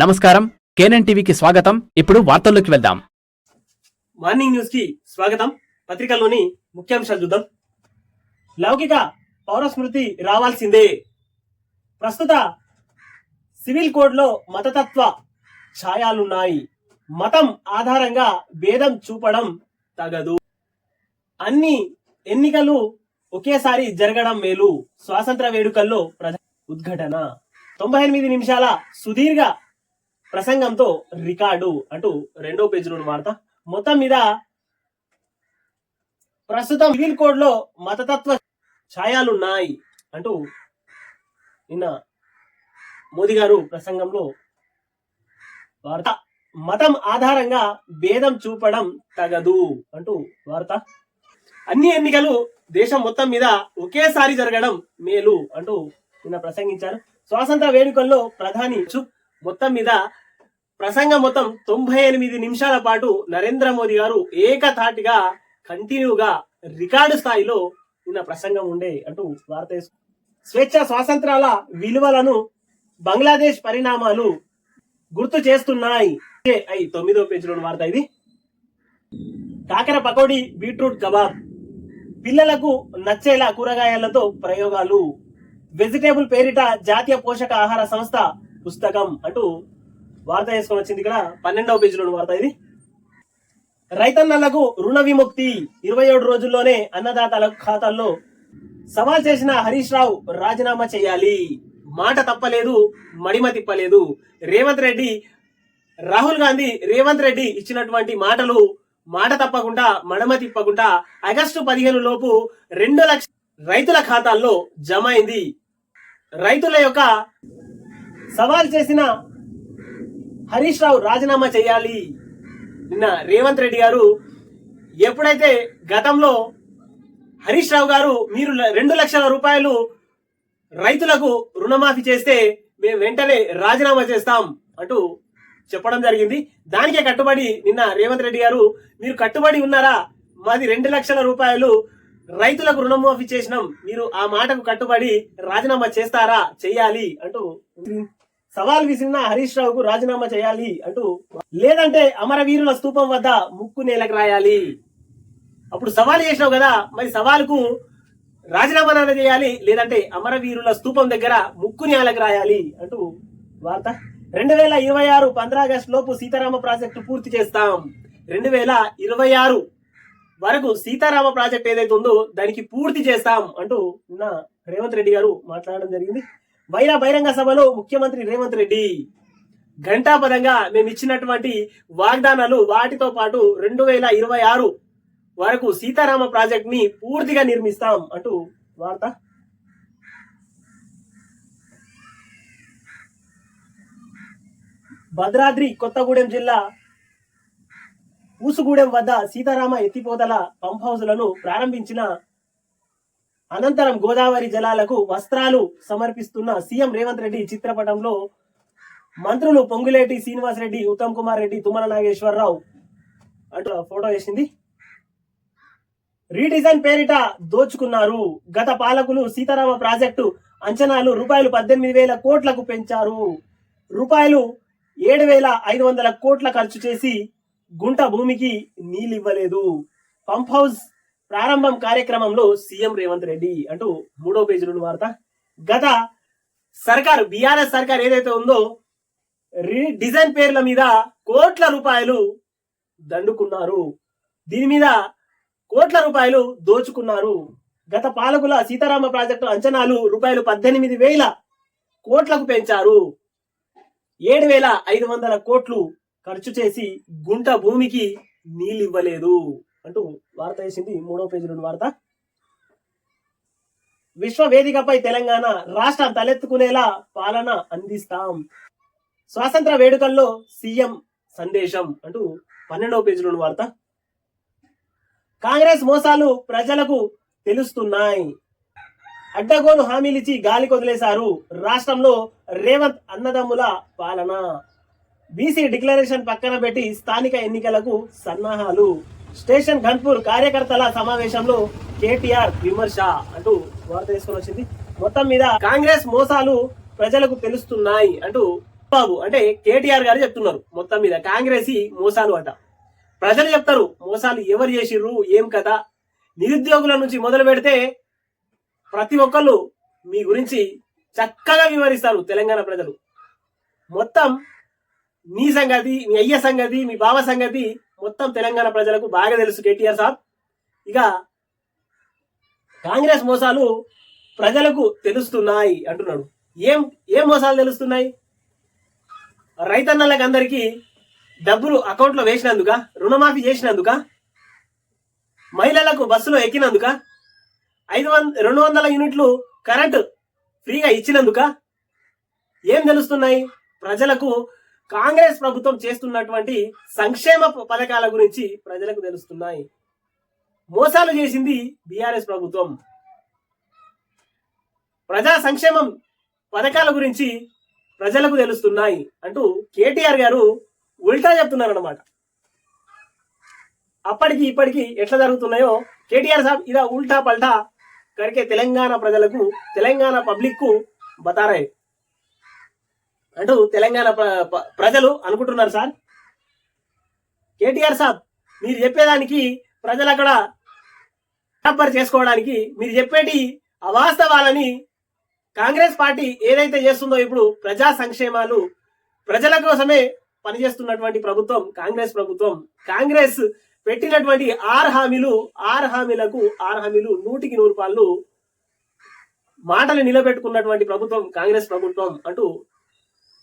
నమస్కారం. కేనన్ టీవీకి స్వాగతం. ఇప్పుడు వార్తల్లోకి వెళ్దాం. మార్నింగ్ న్యూస్కి స్వాగతం. పత్రికల్లోని ముఖ్యాంశాలు చూద్దాం. లౌకిక పౌర స్మృతి రావాల్సిందే. ప్రస్తుత సివిల్ కోడ్లో మతతత్వ ఛాయాలున్నాయి. మతం ఆధారంగా భేదం చూపడం తగదు. అన్ని ఎన్నికలు ఒకేసారి జరగడం మేలు. స్వాతంత్ర వేడుకల్లో ప్రధాన ఉద్ఘటన. తొంభై ఎనిమిది నిమిషాల సుదీర్ఘ ప్రసంగంతో రికార్డు అంటూ రెండో పేజీలోని వార్త. మొత్తం మీద ప్రస్తుతం సివిల్ కోడ్లో మతతత్వ ఛాయాలున్నాయి అంటూ నిన్న మోదీ గారు ప్రసంగంలో వార్త. మతం ఆధారంగా భేదం చూపడం తగదు అంటూ వార్త. అన్ని ఎన్నికలు దేశం మొత్తం మీద ఒకేసారి జరగడం మేలు అంటూ నిన్న ప్రసంగించారు. స్వాతంత్ర వేడుకల్లో ప్రధాని మొత్తం మీద ప్రసంగం మొత్తం తొంభై ఎనిమిది నిమిషాల పాటు నరేంద్ర మోదీ గారు ఏకతాటిగా కంటిన్యూగా రికార్డు స్థాయిలో నిన్న ప్రసంగం ఉండే అంటూ వార్త స్వేచ్ఛ స్వాతంత్రాల విలువలను బంగ్లాదేశ్ పరిణామాలు గుర్తు చేస్తున్నాయి. ఏ, ఐ తొమ్మిదో పేజీలోని వార్త ఇది. కాకర పకోడీ బీట్రూట్ కబాబ్. పిల్లలకు నచ్చేలా కూరగాయలతో ప్రయోగాలు. వెజిటేబుల్ పేరిట జాతీయ పోషక ఆహార సంస్థ పుస్తకం అంటూ వార్త వేసుకొని వచ్చింది ఇక్కడ. పన్నెండవ పేజీలోని వార్త ఇది. రైతన్నలకు రుణ విముక్తి. ఇరవై ఏడు రోజుల్లోనే అన్నదాతల ఖాతాల్లో సవాల్ చేసిన హరీష్ రావు రాజీనామా చేయాలి. మాట తప్పలేదు మడిమ తిప్పలేదు. రేవంత్ రెడ్డి రాహుల్ గాంధీ రేవంత్ రెడ్డి ఇచ్చినటువంటి మాటలు మాట తప్పకుండా మడమ తిప్పకుండా ఆగస్టు పదిహేను లోపు రెండు లక్ష రైతుల ఖాతాల్లో జమ అయింది. రైతుల యొక్క సవాల్ చేసిన హరీష్ రావు రాజీనామా చేయాలి. నిన్న రేవంత్ రెడ్డి గారు ఎప్పుడైతే గతంలో హరీష్ రావు గారు మీరు రెండు లక్షల రూపాయలు రైతులకు రుణమాఫీ చేస్తే మేము వెంటనే రాజీనామా చేస్తాం అంటూ చెప్పడం జరిగింది. దానికే కట్టుబడి నిన్న రేవంత్ రెడ్డి గారు మీరు కట్టుబడి ఉన్నారా? మాది రెండు లక్షల రూపాయలు రైతులకు రుణమాఫీ చేసినాం. మీరు ఆ మాటకు కట్టుబడి రాజీనామా చేస్తారా? చెయ్యాలి అంటూ సవాల్ విసిరిన హరీష్ రావుకు రాజీనామా చేయాలి అంటూ లేదంటే అమరవీరుల స్తూపం వద్ద ముక్కు నేలకు రాయాలి. అప్పుడు సవాల్ చేసినావు కదా మరి సవాల్కు రాజీనామా చేయాలి లేదంటే అమరవీరుల స్తూపం దగ్గర ముక్కు నేలకు రాయాలి అంటూ వార్త. రెండు వేల ఇరవై ఆరు ఆగస్టు లోపు సీతారామ ప్రాజెక్టు పూర్తి చేస్తాం. రెండు వేల ఇరవై ఆరు వరకు సీతారామ ప్రాజెక్ట్ ఏదైతే ఉందో దానికి పూర్తి చేస్తాం అంటూ నిన్న రేవంత్ రెడ్డి గారు మాట్లాడడం జరిగింది. వైరా బహిరంగ సభలో ముఖ్యమంత్రి రేవంత్ రెడ్డి ఘంటాపదంగా మేము ఇచ్చినటువంటి వాగ్దానాలు వాటితో పాటు రెండు వేల ఇరవై ఆరు వరకు సీతారామ ప్రాజెక్ట్ని పూర్తిగా నిర్మిస్తాం అంటూ వార్త. భద్రాద్రి కొత్తగూడెం జిల్లా ఊసుగూడెం వద్ద సీతారామ ఎత్తిపోతల పంప్ హౌస్లను ప్రారంభించిన అనంతరం గోదావరి జలాలకు వస్త్రాలు సమర్పిస్తున్న సీఎం రేవంత్ రెడ్డి చిత్రపటంలో మంత్రులు పొంగులేటి శ్రీనివాస్ రెడ్డి ఉత్తమ్ కుమార్ రెడ్డి తుమ్మల నాగేశ్వరరావు అంటూ ఫోటో వేసింది. రీడిజైన్ పేరిట దోచుకున్నారు. గత పాలకులు సీతారామ ప్రాజెక్టు అంచనాలు రూపాయలు పద్దెనిమిది వేల కోట్లకు పెంచారు. రూపాయలు ఏడు వేల ఐదు వందల కోట్ల ఖర్చు చేసి గుంట భూమికి నీళ్ళు ఇవ్వలేదు. పంప్ హౌస్ ప్రారంభం కార్యక్రమంలో సీఎం రేవంత్ రెడ్డి అంటూ మూడో పేజీలో వార్త. గత సర్కారు బీఆర్ఎస్ సర్కార్ ఏదైతే ఉందో డిజైన్ పేర్ల మీద కోట్ల రూపాయలు దండుకున్నారు. దీని మీద కోట్ల రూపాయలు దోచుకున్నారు. గత పాలకుల సీతారామ ప్రాజెక్టు అంచనాలు రూపాయలు పద్దెనిమిది వేల కోట్లకు పెంచారు. ఏడు వేల ఐదు వందల కోట్లు ఖర్చు చేసి గుంట భూమికి నీళ్ళు ఇవ్వలేదు. అంటూ వార్త వేసింది మూడో పేజీలోని వార్త. విశ్వ వేదికపై తెలంగాణ రాష్ట్రం తలెత్తుకునేలా పాలన అందిస్తాం. స్వాతంత్ర వేడుకల్లో సీఎం సందేశం అంటూ పన్నెండవ పేజీలోని వార్త. కాంగ్రెస్ మోసాలు ప్రజలకు తెలుస్తున్నాయి. అడ్డగోలు హామీలిచ్చి గాలి కొదిలేశారు రాష్ట్రంలో రేవంత్ అన్నదమ్ముల పాలన. బీసీ డిక్లరేషన్ పక్కన పెట్టి స్థానిక ఎన్నికలకు సన్నాహాలు. స్టేషన్ ఘన్పూర్ కార్యకర్తల సమావేశంలో కేటీఆర్ విమర్శ అంటూ వార్త తీసుకొని వచ్చింది. మొత్తం మీద కాంగ్రెస్ మోసాలు ప్రజలకు తెలుస్తున్నాయి అంటూ బాబు అంటే కేటీఆర్ గారు చెప్తున్నారు. మొత్తం మీద కాంగ్రెస్ మోసాలు అట. ప్రజలు చెప్తారు మోసాలు ఎవరు చేసిర్రు ఏం కదా నిరుద్యోగుల నుంచి మొదలు పెడితే ప్రతి ఒక్కళ్ళు మీ గురించి చక్కగా వివరిస్తారు తెలంగాణ ప్రజలు. మొత్తం నీ సంగతి మీ అయ్య సంగతి మీ బావ సంగతి మొత్తం తెలంగాణ ప్రజలకు బాగా తెలుసు కేటీఆర్ సాబ్. ఇక కాంగ్రెస్ మోసాలు ప్రజలకు తెలుస్తున్నాయి అంటున్నాడు. ఏం ఏం మోసాలు తెలుస్తున్నాయి? రైతన్నలకు అందరికీ డబ్బులు అకౌంట్లో వేసినందుక రుణమాఫీ చేసినందుక మహిళలకు బస్సులో ఎక్కినందుక ఐదు వంద రెండు వందల యూనిట్లు కరెంటు ఫ్రీగా ఇచ్చినందుక ఏం తెలుస్తున్నాయి? ప్రజలకు కాంగ్రెస్ ప్రభుత్వం చేస్తున్నటువంటి సంక్షేమ పథకాల గురించి ప్రజలకు తెలుస్తున్నాయి. మోసాలు చేసింది బీఆర్ఎస్ ప్రభుత్వం. ప్రజా సంక్షేమం పథకాల గురించి ప్రజలకు తెలుస్తున్నాయి అంటూ కేటీఆర్ గారు ఉల్టా చెప్తున్నారు అనమాట అప్పటికి ఇప్పటికి ఎట్లా జరుగుతున్నాయో కేటీఆర్ సాబ్ ఇలా ఉల్టా పల్టా కరికే తెలంగాణ ప్రజలకు తెలంగాణ పబ్లిక్కు బతారాయి. అంటూ తెలంగాణ ప్ర- ప్రజలు అనుకుంటున్నారు సార్. కేటీఆర్ సాబ్ మీరు చెప్పేదానికి ప్రజలు అక్కడ టబ్బర్ చేసుకోవడానికి మీరు చెప్పేటి అవాస్తవాలని కాంగ్రెస్ పార్టీ ఏదైతే చేస్తుందో ఇప్పుడు ప్రజా సంక్షేమాలు ప్రజల కోసమే పనిచేస్తున్నటువంటి ప్రభుత్వం కాంగ్రెస్ ప్రభుత్వం. కాంగ్రెస్ పెట్టినటువంటి ఆరు హామీలు ఆరు హామీలకు ఆరు హామీలు నూటికి నూరు పాళ్ళు మాటలు నిలబెట్టుకున్నటువంటి ప్రభుత్వం కాంగ్రెస్ ప్రభుత్వం అంటూ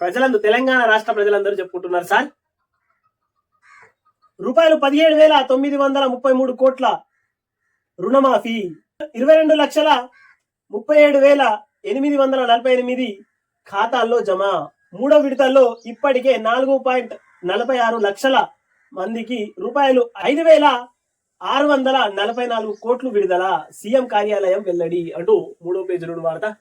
ప్రజలందరూ తెలంగాణ రాష్ట్ర ప్రజలందరూ చెప్పుకుంటున్నారు సార్. రూపాయలు పదిహేడు వేల తొమ్మిది వందల ముప్పై మూడు కోట్ల రుణమాఫీ. ఇరవై రెండు లక్షల ముప్పై ఏడు వేల ఎనిమిది వందల నలభై ఎనిమిది ఖాతాల్లో జమ. మూడో విడతల్లో ఇప్పటికే నాలుగు పాయింట్ నలభై ఆరు లక్షల మందికి రూపాయలు ఐదు వేల ఆరు వందల నలభై నాలుగు కోట్లు విడుదల. సీఎం కార్యాలయం వెల్లడి అంటూ మూడో పేజీ వార్త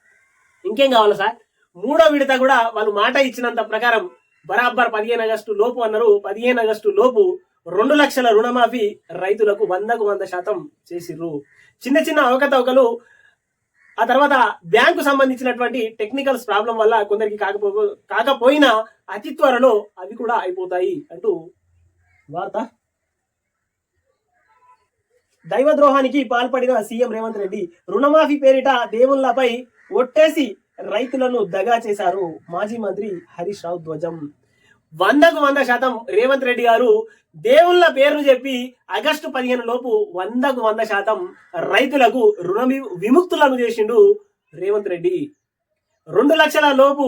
ఇంకేం కావాలి సార్? మూడో విడత కూడా వాళ్ళు మాట ఇచ్చినంత ప్రకారం బరాబర్ పదిహేను ఆగస్టు లోపు అన్నారు. పదిహేను ఆగస్టు లోపు రెండు లక్షల రుణమాఫీ రైతులకు వందకు వంద శాతం చేసిర్రు. చిన్న చిన్న అవకతవకలు ఆ తర్వాత బ్యాంకు సంబంధించినటువంటి టెక్నికల్స్ ప్రాబ్లం వల్ల కొందరికి కాకపో కాకపోయినా అతి త్వరలో అవి కూడా అయిపోతాయి అంటూ వార్త. దైవద్రోహానికి పాల్పడిన సీఎం రేవంత్ రెడ్డి రుణమాఫీ పేరిట దేవుళ్ళపై ఒట్టేసి రైతులను దగా చేశారు మాజీ మంత్రి హరీష్ రావు ధ్వజం. వందకు వంద శాతం రేవంత్ రెడ్డి గారు దేవుళ్ళ పేరును చెప్పి ఆగస్టు పదిహేను లోపు వందకు వంద శాతం రైతులకు రుణ విముక్తులను చేసిండు రేవంత్ రెడ్డి. రెండు లక్షల లోపు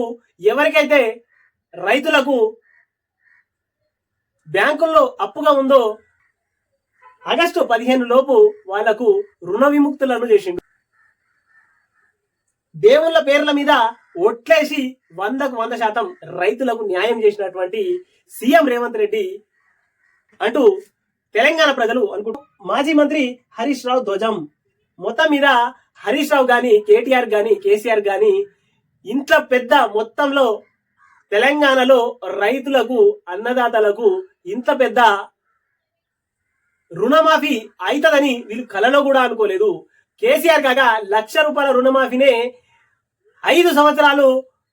ఎవరికైతే రైతులకు బ్యాంకుల్లో అప్పుగా ఉందో ఆగస్టు పదిహేను లోపు వాళ్ళకు రుణ విముక్తులను చేసిండు. దేవుళ్ళ పేర్ల మీద ఒట్లేసి వందకు వంద శాతం రైతులకు న్యాయం చేసినటువంటి సీఎం రేవంత్ రెడ్డి అంటూ తెలంగాణ ప్రజలు అనుకుంటూ మాజీ మంత్రి హరీష్ రావు ధ్వజం. మొత్తం మీద హరీష్ రావు గాని కేటీఆర్ గాని కేసీఆర్ గాని ఇంత పెద్ద మొత్తంలో తెలంగాణలో రైతులకు అన్నదాతలకు ఇంత పెద్ద రుణమాఫీ అవుతుందని వీళ్ళు కలలో కూడా అనుకోలేదు. కేసీఆర్ కాగా లక్ష రూపాయల రుణమాఫీనే ఐదు సంవత్సరాలు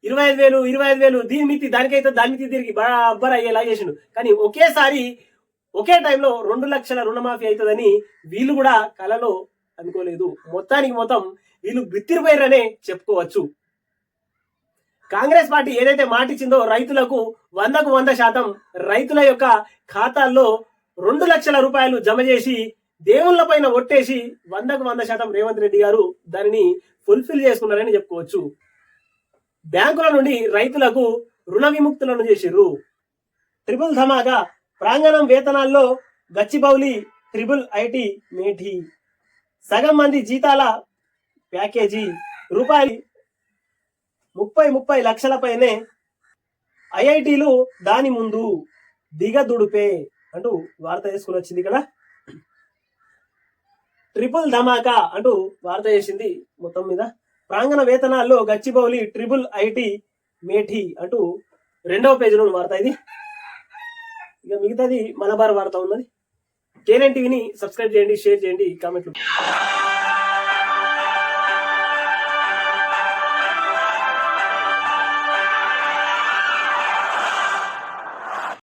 ఇరవై ఐదు వేలు ఇరవై ఐదు వేలు దీని మితి దానికైతే దాని మితి తిరిగి బరాబర్ అయ్యేలా చేసిండు. కానీ ఒకేసారి ఒకే టైంలో రెండు లక్షల రుణమాఫీ అవుతుందని వీళ్ళు కూడా కలలో అనుకోలేదు. మొత్తానికి మొత్తం వీళ్ళు బిత్తిరిపోయారనే చెప్పుకోవచ్చు. కాంగ్రెస్ పార్టీ ఏదైతే మాటిచ్చిందో రైతులకు వందకు వంద శాతం రైతుల యొక్క ఖాతాల్లో రెండు లక్షల రూపాయలు జమ చేసి దేవుళ్ళ పైన ఒట్టేసి వందకు వంద శాతం రేవంత్ రెడ్డి గారు దానిని ఫుల్ఫిల్ చేసుకున్నారని చెప్పుకోవచ్చు. బ్యాంకుల నుండి రైతులకు రుణ విముక్తులను చేసిర్రు. ట్రిపుల్ ధమాగా ప్రాంగణం వేతనాల్లో గచ్చిబౌలి ట్రిపుల్ ఐటి మేఠి. సగం మంది జీతాల ప్యాకేజీ రూపాయలు ముప్పై ముప్పై లక్షలపైనే ఐఐటీలు దాని ముందు దిగదుడుపే అంటూ వార్త చేసుకుని వచ్చింది ఇక్కడ ట్రిపుల్ ధమాకా అంటూ వార్త చేసింది మొత్తం మీద. ప్రాంగణ వేతనాల్లో గచ్చిబౌలి ట్రిపుల్ ఐటి మేఠి అంటూ రెండవ పేజీలో వార్త ఇది. ఇక మిగతాది మలబార్ వార్త ఉన్నది. కేఎన్ టీవీని సబ్స్క్రైబ్ చేయండి షేర్ చేయండి కామెంట్లు